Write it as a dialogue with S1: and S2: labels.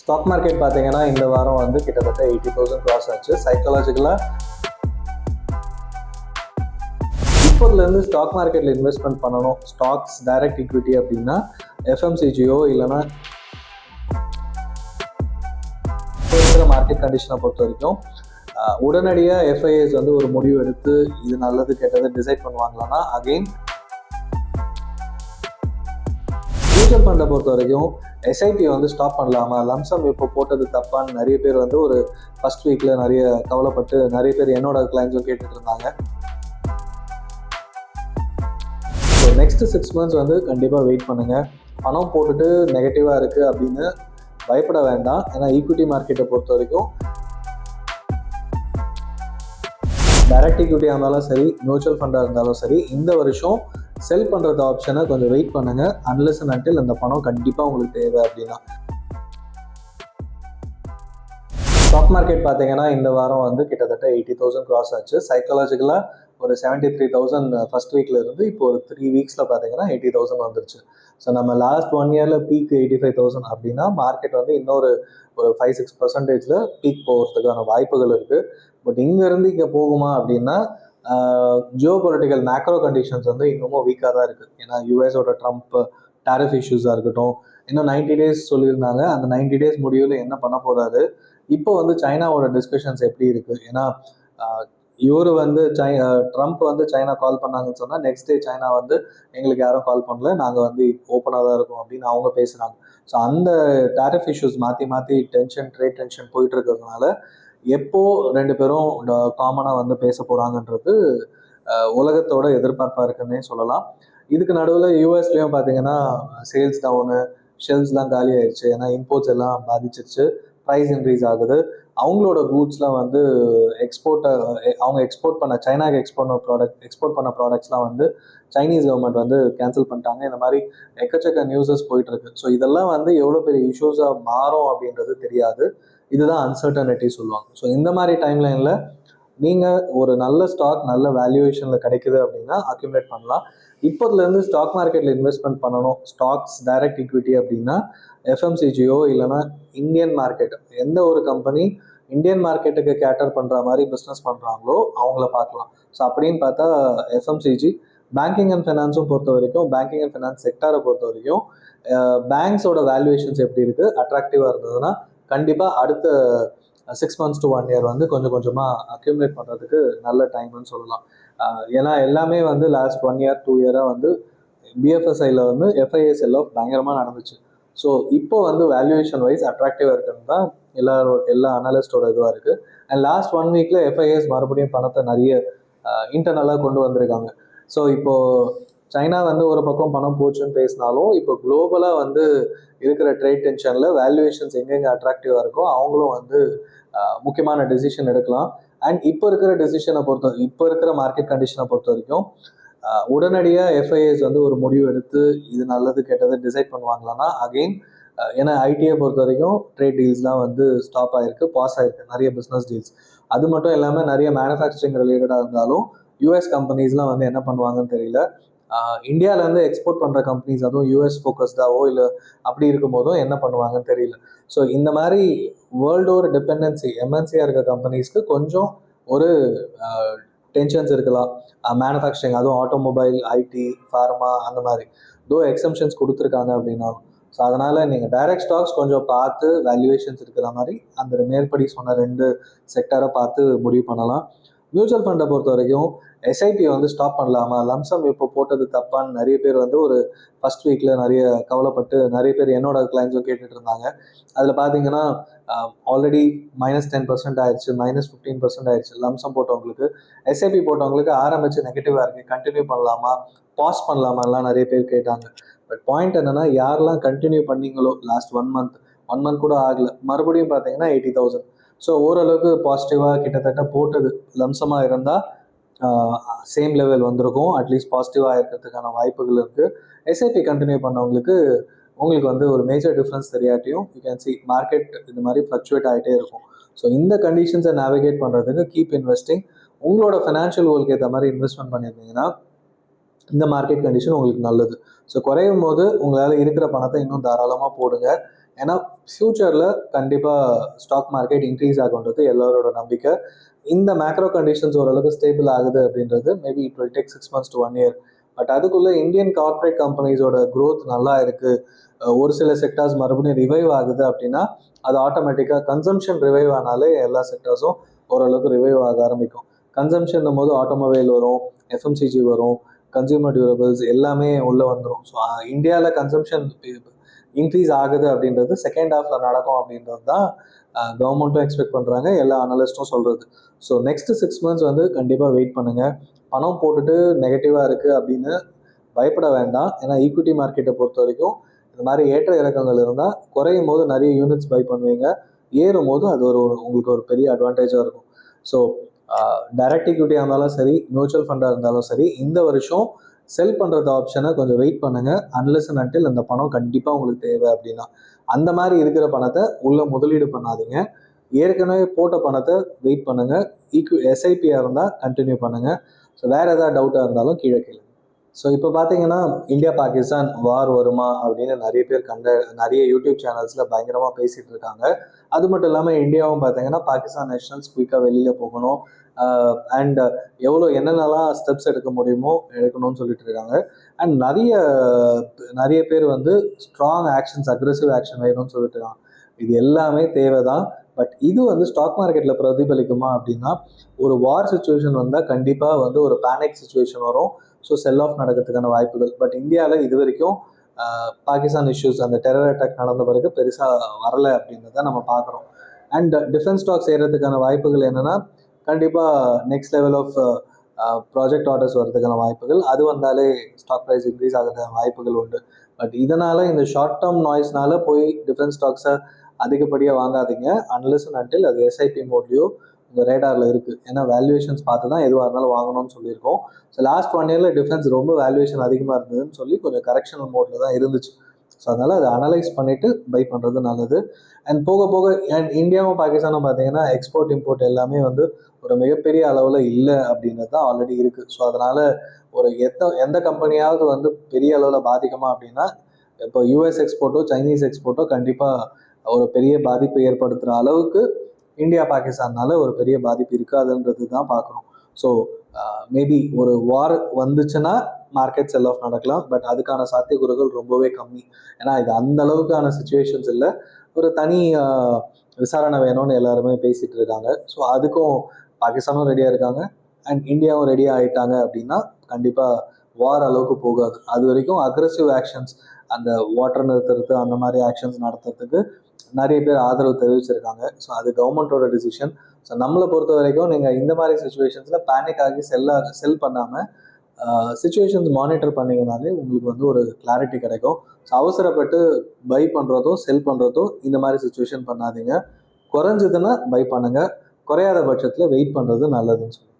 S1: Stock market பார்த்தீங்கன்னா இந்த வாரம் வந்து கிட்டத்தட்ட எயிட்டி தௌசண்ட் கிராஸ் ஆச்சு. சைக்காலஜிக்கலாக இப்போதுலேருந்து ஸ்டாக் மார்க்கெட்டில் இன்வெஸ்ட்மெண்ட் பண்ணணும். ஸ்டாக்ஸ் டைரக்ட் ஈக்விட்டி அப்படின்னா எஃப்எம்சிஜியோ இல்லைன்னா இருக்கிற மார்க்கெட் கண்டிஷனை பொறுத்த வரைக்கும் உடனடியாக எஃப்ஐஎஸ் வந்து ஒரு முடிவு எடுத்து இது நல்லது கெட்டது டிசைட் பண்ணுவாங்களான்னா அகெயின் மியூச்சுவல் ஃபண்டை பொறுத்த வரைக்கும் எஸ்ஐபி வந்து ஸ்டாப் பண்ணலாமா? லம்சம் இப்போ போட்டது தப்பான்னு நிறைய பேர் வந்து ஒரு ஃபர்ஸ்ட் வீக்கில் நிறைய கவலைப்பட்டு நிறைய பேர் என்னோட கிளைண்ட்ஸும் கேட்டுட்டு இருந்தாங்க. ஸோ நெக்ஸ்ட் சிக்ஸ் மந்த்ஸ் வந்து கண்டிப்பாக வெயிட் பண்ணுங்கள் பணம் போட்டுட்டு நெகட்டிவாக இருக்குது அப்படின்னு பயப்பட வேண்டாம். ஏன்னா ஈக்விட்டி மார்க்கெட்டை பொறுத்த வரைக்கும் டைரக்ட் ஈக்விட்டியாக இருந்தாலும் சரி மியூச்சுவல் ஃபண்டாக இருந்தாலும் சரி இந்த வருஷம் செல் பண்ணுறது ஆப்ஷனை கொஞ்சம் வெயிட் பண்ணுங்கள் அன்லெஸ் அண்ட் அன்டில் அந்த பணம் கண்டிப்பாக உங்களுக்கு தேவை அப்படின்னா. ஸ்டாக் மார்க்கெட் பார்த்தீங்கன்னா இந்த வாரம் வந்து கிட்டத்தட்ட எயிட்டி தௌசண்ட் கிராஸ் ஆச்சு. சைக்காலஜிக்கலாக ஒரு செவன்ட்டி த்ரீ தௌசண்ட் ஃபஸ்ட் வீக்கில் இருந்து இப்போ ஒரு த்ரீ வீக்ஸில் பார்த்தீங்கன்னா எயிட்டி தௌசண்ட் வந்துருச்சு. ஸோ நம்ம லாஸ்ட் ஒன் இயரில் பீக் எயிட்டி ஃபைவ் தௌசண்ட் அப்படின்னா மார்க்கெட் வந்து இன்னொரு ஒரு ஃபைவ் சிக்ஸ் பர்சன்டேஜில் பீக் போகிறதுக்கான வாய்ப்புகள் இருக்குது பட் இங்கேருந்து இங்கே போகுமா அப்படின்னா ஜியோ பொலிட்டிக்கல் மேக்ரோ கண்டிஷன்ஸ் வந்து இன்னமும் வீக்காக தான் இருக்குது ஏன்னா யூஎஸோட ட்ரம்ப் டேரிஃப் இஷ்யூஸாக இருக்கட்டும் இன்னும் நைன்டி டேஸ் சொல்லியிருந்தாங்க. அந்த நைன்டி டேஸ் முடிவில் என்ன பண்ண போகிறாரு இப்போ வந்து சைனாவோட டிஸ்கஷன்ஸ் எப்படி இருக்குது ஏன்னா இவர் வந்து சை ட்ரம்ப் வந்து சைனா கால் பண்ணாங்கன்னு சொன்னால் நெக்ஸ்ட் டே சைனா வந்து எங்களுக்கு யாரும் கால் பண்ணல நாங்கள் வந்து ஓப்பனாக தான் இருக்கோம் அப்படின்னு அவங்க பேசுகிறாங்க ஸோ அந்த டேரிஃப் இஷ்யூஸ் மாற்றி மாற்றி டென்ஷன் ட்ரேட் டென்ஷன் போயிட்டு இருக்கிறதுனால எப்போ ரெண்டு பேரும் காமனாக வந்து பேச போகிறாங்கன்றது உலகத்தோட எதிர்பார்ப்பாக இருக்குன்னே சொல்லலாம். இதுக்கு நடுவில் யூஎஸ்லேயும் பார்த்தீங்கன்னா சேல்ஸ் டவுனு ஷெல்ஸ்லாம் காலி ஆயிடுச்சு ஏன்னா இம்போர்ட்ஸ் எல்லாம் பாதிச்சிருச்சு. ப்ரைஸ் இன்க்ரீஸ் ஆகுது. அவங்களோட கூட்ஸ்லாம் வந்து எக்ஸ்போர்ட்டை அவங்க எக்ஸ்போர்ட் பண்ண சைனாக்கு எக்ஸ்போர்ட் ப்ராடக்ட் எக்ஸ்போர்ட் பண்ண ப்ராடக்ட்ஸ்லாம் வந்து சைனீஸ் கவர்மெண்ட் வந்து கேன்சல் பண்ணிட்டாங்க. இந்த மாதிரி எக்கச்சக்க நியூஸஸ் போயிட்டு இருக்கு. ஸோ இதெல்லாம் வந்து எவ்வளோ பெரிய இஷ்யூஸாக மாறும் அப்படின்றது தெரியாது. இதுதான் அன்சர்டனிட்டி சொல்லுவாங்க. ஸோ இந்த மாதிரி டைம்லைனில் நீங்கள் ஒரு நல்ல ஸ்டாக் நல்ல வேல்யூவேஷனில் கிடைக்குது அப்படின்னா அக்யூமுலேட் பண்ணலாம். இப்போதுலேருந்து ஸ்டாக் மார்க்கெட்டில் இன்வெஸ்ட்மெண்ட் பண்ணணும். ஸ்டாக்ஸ் டைரக்ட் ஈக்விட்டி அப்படின்னா எஃப்எம்சிஜியோ இல்லைன்னா இந்தியன் மார்க்கெட் எந்த ஒரு கம்பெனி இந்தியன் மார்க்கெட்டுக்கு கேட்டர் பண்ணுற மாதிரி பிஸ்னஸ் பண்ணுறாங்களோ அவங்கள பார்க்கலாம். ஸோ அப்படின்னு பார்த்தா எஃப்எம்சிஜி பேங்கிங் அண்ட் ஃபைனான்ஸும் பொறுத்த வரைக்கும் பேங்கிங் அண்ட் ஃபினான்ஸ் செக்டாரை பொறுத்த வரைக்கும் பேங்க்ஸோட வேல்யூவேஷன்ஸ் எப்படி இருக்குது அட்ராக்டிவாக இருந்ததுன்னா கண்டிப்பாக அடுத்த six months to one year வந்து கொஞ்சம் கொஞ்சமாக அக்யூமுலேட் பண்ணுறதுக்கு நல்ல டைம்னு சொல்லலாம். ஏன்னா எல்லாமே வந்து லாஸ்ட் ஒன் இயர் டூ இயராக வந்து பிஎஃப்எஸ்ஐயில் வந்து எஃப்ஐஎஸ் எல்லாம் பயங்கரமாக நடந்துச்சு. ஸோ இப்போ வந்து வேல்யூவேஷன் வைஸ் அட்ராக்டிவாக இருக்குன்னு தான் எல்லாரும் எல்லா அனலிஸ்டோட இதுவாக இருக்குது அண்ட் லாஸ்ட் ஒன் வீக்கில் எஃப்ஐஎஸ் மறுபடியும் பணத்தை நிறைய இன்டர்னலாக கொண்டு வந்திருக்காங்க. ஸோ இப்போது சைனா வந்து ஒரு பக்கம் பணம் போச்சுன்னு பேசினாலும் இப்போ குளோபலாக வந்து இருக்கிற ட்ரேட் டென்ஷனில் வேல்யூவேஷன்ஸ் எங்கெங்கே அட்ராக்டிவாக இருக்கோ அவங்களும் வந்து முக்கியமான டெசிஷன் எடுக்கலாம். அண்ட் இப்போ இருக்கிற டெசிஷனை பொறுத்த இப்போ இருக்கிற மார்க்கெட் கண்டிஷனை பொறுத்த வரைக்கும் உடனடியாக எஃப்ஐஎஸ் வந்து ஒரு முடிவு எடுத்து இது நல்லது கெட்டது டிசைட் பண்ணுவாங்களான்னா அகெயின் ஏன்னா ஐடியை பொறுத்த வரைக்கும் ட்ரேட் டீல்ஸ்லாம் வந்து ஸ்டாப் ஆகிருக்கு பாஸ் ஆகிருக்கு நிறைய பிஸ்னஸ் டீல்ஸ் அது மட்டும் இல்லாமல் நிறைய மேனுஃபேக்சரிங் ரிலேட்டடாக இருந்தாலும் யூஎஸ் கம்பெனிஸ்லாம் வந்து என்ன பண்ணுவாங்கன்னு தெரியல இந்தியாவிலேருந்து எக்ஸ்போர்ட் பண்ணுற கம்பெனிஸ் அதுவும் யூஎஸ் ஃபோக்கஸ்டாவோ இல்லை அப்படி இருக்கும் போதும் என்ன பண்ணுவாங்கன்னு தெரியல. ஸோ இந்த மாதிரி வேர்ல்டு ஓவர் டிபெண்டன்சி எம்என்சியாக இருக்க கம்பெனிஸ்க்கு கொஞ்சம் ஒரு டென்ஷன்ஸ் இருக்கலாம். மேனுஃபேக்சரிங் அதுவும் ஆட்டோமொபைல் ஐடி ஃபார்மா அந்த மாதிரி. தோ எக்ஸம்ஷன்ஸ் கொடுத்துருக்காங்க அப்படின்னாலும் ஸோ அதனால் நீங்கள் டைரக்ட் ஸ்டாக்ஸ் கொஞ்சம் பார்த்து வேல்யூவேஷன்ஸ் இருக்கிற மாதிரி அந்த மேற்படி சொன்ன ரெண்டு செக்டரை பார்த்து முடிவு பண்ணலாம். மியூச்சுவல் ஃபண்டை பொறுத்த வரைக்கும் எஸ்ஐபி வந்து ஸ்டாப் பண்ணலாமா? லம்சம் இப்போ போட்டது தப்பான்னு நிறைய பேர் வந்து ஒரு ஃபர்ஸ்ட் வீக்கில் நிறைய கவலைப்பட்டு நிறைய பேர் என்னோட கிளைண்ட்ஸும் கேட்டுட்டு இருந்தாங்க. அதில் பார்த்தீங்கன்னா ஆல்ரெடி மைனஸ் டென் பர்சன்ட் ஆயிடுச்சு மைனஸ் ஃபிஃப்டீன் பர்சன்ட் ஆயிடுச்சு லம்சம் போட்டவங்களுக்கு. எஸ்ஐபி போட்டவங்களுக்கு ஆரம்பிச்சு நெகட்டிவாக இருக்குது கண்டினியூ பண்ணலாமா? பாஸ் பண்ணலாமாலாம் நிறைய பேர் கேட்டாங்க. பட் பாயிண்ட் என்னென்னா யாரெல்லாம் கண்டினியூ பண்ணீங்களோ last one month one month கூட ஆகல. மறுபடியும் பார்த்தீங்கன்னா எயிட்டி தௌசண்ட் ஸோ ஓரளவுக்கு பாசிட்டிவாக கிட்டத்தட்ட போட்டது. லம்சமாக இருந்தால் சேம் லெவல் வந்திருக்கும். அட்லீஸ்ட் பாசிட்டிவாக இருக்கிறதுக்கான வாய்ப்புகள் இருக்குது எஸ்ஐபி கண்டினியூ பண்ணவங்களுக்கு உங்களுக்கு வந்து ஒரு மேஜர் டிஃப்ரென்ஸ் தெரியாட்டியும் யூ கேன் சி மார்க்கெட் இந்த மாதிரி ஃப்ளக்சுவேட் ஆகிட்டே இருக்கும். ஸோ இந்த கண்டிஷன்ஸை நேவிகேட் பண்ணுறதுக்கு கீப் இன்வெஸ்டிங் உங்களோட ஃபினான்ஷியல் கோலுக்கு ஏற்ற மாதிரி இன்வெஸ்ட்மெண்ட் பண்ணியிருந்தீங்கன்னா இந்த மார்க்கெட் கண்டிஷன் உங்களுக்கு நல்லது. ஸோ குறையும் போது உங்களால் இருக்கிற பணத்தை இன்னும் தாராளமாக போடுங்க. ஏன்னா ஃப்யூச்சரில் கண்டிப்பாக ஸ்டாக் மார்க்கெட் இன்க்ரீஸ் ஆகுன்றது எல்லாரோட நம்பிக்கை. இந்த மேக்ரோ கண்டிஷன்ஸ் ஓரளவுக்கு ஸ்டேபிள் ஆகுது அப்படின்றது maybe it will take six months to one year but அதுக்குள்ளே இந்தியன் கார்ப்பரேட் கம்பெனிஸோட க்ரோத் நல்லா இருக்குது ஒரு சில செக்டார்ஸ் மறுபடியும் ரிவைவ் ஆகுது அப்படின்னா அது ஆட்டோமேட்டிக்காக கன்சம்ஷன் ரிவைவ் ஆனாலே எல்லா செக்டார்ஸும் ஓரளவுக்கு ரிவைவ் ஆக ஆரம்பிக்கும். கன்சம்ஷன் போது ஆட்டோமொபைல் வரும் எஃப்எம்சிஜி வரும் கன்சியூமர் டியூரபிள்ஸ் எல்லாமே உள்ளே வந்துடும் ஸோ இந்தியாவில் கன்சம்ஷன் இன்க்ரீஸ் ஆகுது அப்படின்றது செகண்ட் ஹாஃப்ல நடக்கும் அப்படின்றது தான் கவர்மெண்ட்டும் எக்ஸ்பெக்ட் பண்ணுறாங்க எல்லா அனலிஸ்ட்டும் சொல்கிறது ஸோ நெக்ஸ்ட் சிக்ஸ் மந்த்ஸ் வந்து கண்டிப்பாக வெயிட் பண்ணுங்கள் பணம் போட்டுட்டு நெகட்டிவாக இருக்குது அப்படின்னு பயப்பட வேண்டாம். ஏன்னா ஈக்விட்டி மார்க்கெட்டை பொறுத்த வரைக்கும் இந்த மாதிரி ஏற்ற இறக்கங்கள் இருந்தால் குறையும் போது நிறைய யூனிட்ஸ் பை பண்ணுவீங்க. ஏறும் போது அது ஒரு உங்களுக்கு ஒரு பெரிய அட்வான்டேஜாக இருக்கும். ஸோ டைரக்ட் ஈக்விட்டியாக இருந்தாலும் சரி மியூச்சுவல் ஃபண்டாக இருந்தாலும் சரி இந்த வருஷம் செல் பண்ணுறது ஆப்ஷனை கொஞ்சம் வெயிட் பண்ணுங்கள் அன்லெஸ் அண்ட் until அந்த பணம் கண்டிப்பாக உங்களுக்கு தேவை அப்படின்னா. அந்த மாதிரி இருக்கிற பணத்தை உள்ளே முதலீடு பண்ணாதீங்க. ஏற்கனவே போட்ட பணத்தை வெயிட் பண்ணுங்கள் ஈக்வி எஸ்ஐபியாக இருந்தால் கண்டினியூ பண்ணுங்கள் ஸோ வேறு ஏதாவது டவுட்டாக இருந்தாலும் கீழே கேளுங்க. ஸோ இப்போ பார்த்தீங்கன்னா இந்தியா பாகிஸ்தான் வார் வருமா அப்படின்னு நிறைய பேர் கண்ட நிறைய யூடியூப் சேனல்ஸில் பயங்கரமாக பேசிகிட்டு இருக்காங்க. அது மட்டும் இல்லாமல் இந்தியாவும் பார்த்தீங்கன்னா பாகிஸ்தான் நேஷனல்ஸ் குயிக்காக வெளியில் போகணும். அண்ட் எவ்வளோ என்னென்னலாம் ஸ்டெப்ஸ் எடுக்க முடியுமோ எடுக்கணும்னு சொல்லிட்டு இருக்காங்க. அண்ட் நிறைய நிறைய பேர் வந்து ஸ்ட்ராங் ஆக்ஷன்ஸ் அக்ரெசிவ் ஆக்ஷன் வேணும்னு சொல்லிட்டு இருக்காங்க. இது எல்லாமே தேவை தான் பட் இது வந்து ஸ்டாக் மார்க்கெட்டில் பிரதிபலிக்குமா அப்படின்னா ஒரு வார் சுச்சுவேஷன் வந்தால் கண்டிப்பாக வந்து ஒரு பேனிக் சுச்சுவேஷன் வரும். ஸோ செல் ஆஃப் நடக்கிறதுக்கான வாய்ப்புகள். பட் இந்தியாவில் இது வரைக்கும் பாகிஸ்தான் இஷ்யூஸ் அந்த டெரர் அட்டாக் நடந்த பிறகு பெருசாக வரலை அப்படின்றத நம்ம பார்க்குறோம். அண்ட் டிஃபென்ஸ் ஸ்டாக் செய்கிறதுக்கான வாய்ப்புகள் என்னென்னா கண்டிப்பாக next level of project orders வரதுக்கான வாய்ப்புகள். அது வந்தாலே ஸ்டாக் ப்ரைஸ் இன்க்ரீஸ் ஆகிறதுக்கான வாய்ப்புகள் உண்டு. பட் இதனால் இந்த ஷார்ட் டேர்ம் நாய்ஸ்னால போய் டிஃபென்ஸ் ஸ்டாக்ஸை அதிகப்படியாக வாங்காதீங்க. அன்லஸ் அண்ட் அன்டில் அது எஸ்ஐபி மோட்லேயோ உங்கள் ரேடாரில் இருக்குது ஏன்னா வேல்யூவேஷன்ஸ் பார்த்து தான் எதுவாக இருந்தாலும் வாங்கணும்னு சொல்லியிருக்கோம். ஸோ லாஸ்ட் ஒன் இயரில் டிஃபென்ஸ் ரொம்ப வேல்யூவேஷன் அதிகமாக இருந்ததுன்னு சொல்லி கொஞ்சம் கரெக்ஷனல் மோட்டில் தான் இருந்துச்சு. ஸோ அதனால் அதை அனலைஸ் பண்ணிவிட்டு பை பண்ணுறது நல்லது. அண்ட் போக போக அண்ட் இந்தியாவும் பாகிஸ்தானும் பார்த்தீங்கன்னா எக்ஸ்போர்ட் இம்போர்ட் எல்லாமே வந்து ஒரு மிகப்பெரிய அளவில் இல்லை அப்படின்றது தான் ஆல்ரெடி இருக்குது ஸோ அதனால் ஒரு எந்த எந்த கம்பெனியாவது வந்து பெரிய அளவில் பாதிக்குமா அப்படின்னா இப்போ யூஎஸ் எக்ஸ்போர்ட்டோ சைனீஸ் எக்ஸ்போர்ட்டோ கண்டிப்பாக ஒரு பெரிய பாதிப்பை ஏற்படுத்துகிற அளவுக்கு இந்தியா பாகிஸ்தான்னால ஒரு பெரிய பாதிப்பு இருக்காதுன்றது தான் பார்க்குறோம். ஸோ மேபி ஒரு வார் வந்துச்சுன்னா மார்க்கெட் செல் ஆஃப் நடக்கலாம். பட் அதுக்கான சாத்தியக்கூறுகள் ரொம்பவே கம்மி. ஏன்னா இது அந்த அளவுக்கான சுச்சுவேஷன்ஸ் இல்லை. ஒரு தனி விசாரணை வேணும்னு எல்லாருமே பேசிட்டு இருக்காங்க. ஸோ அதுக்கும் பாகிஸ்தானும் ரெடியாக இருக்காங்க. அண்ட் இந்தியாவும் ரெடி ஆகிட்டாங்க அப்படின்னா கண்டிப்பாக வார் அளவுக்கு போகாது. அது வரைக்கும் அக்ரஸிவ் ஆக்ஷன்ஸ் அந்த வாட்டர் நிறுத்துறது அந்த மாதிரி ஆக்ஷன்ஸ் நடத்துறதுக்கு நிறைய பேர் ஆதரவு தெரிவிச்சிருக்காங்க. ஸோ அது கவர்மெண்ட்டோட டிசிஷன் ஸோ நம்மளை பொறுத்த வரைக்கும் நீங்கள் இந்த மாதிரி சுச்சுவேஷன்ஸில் பேனிக் ஆகி செல்லாக செல் பண்ணாமல் சுச்சுவேஷன்ஸ் மானிட்டர் பண்ணிங்கனாலே உங்களுக்கு வந்து ஒரு கிளாரிட்டி கிடைக்கும். ஸோ அவசரப்பட்டு பை பண்ணுறதோ செல் பண்ணுறதோ இந்த மாதிரி சுச்சுவேஷன் பண்ணாதீங்க. குறைஞ்சதுன்னா பை பண்ணுங்கள் குறையாத பட்சத்தில் வெயிட் பண்ணுறது நல்லதுன்னு சொல்லுங்கள்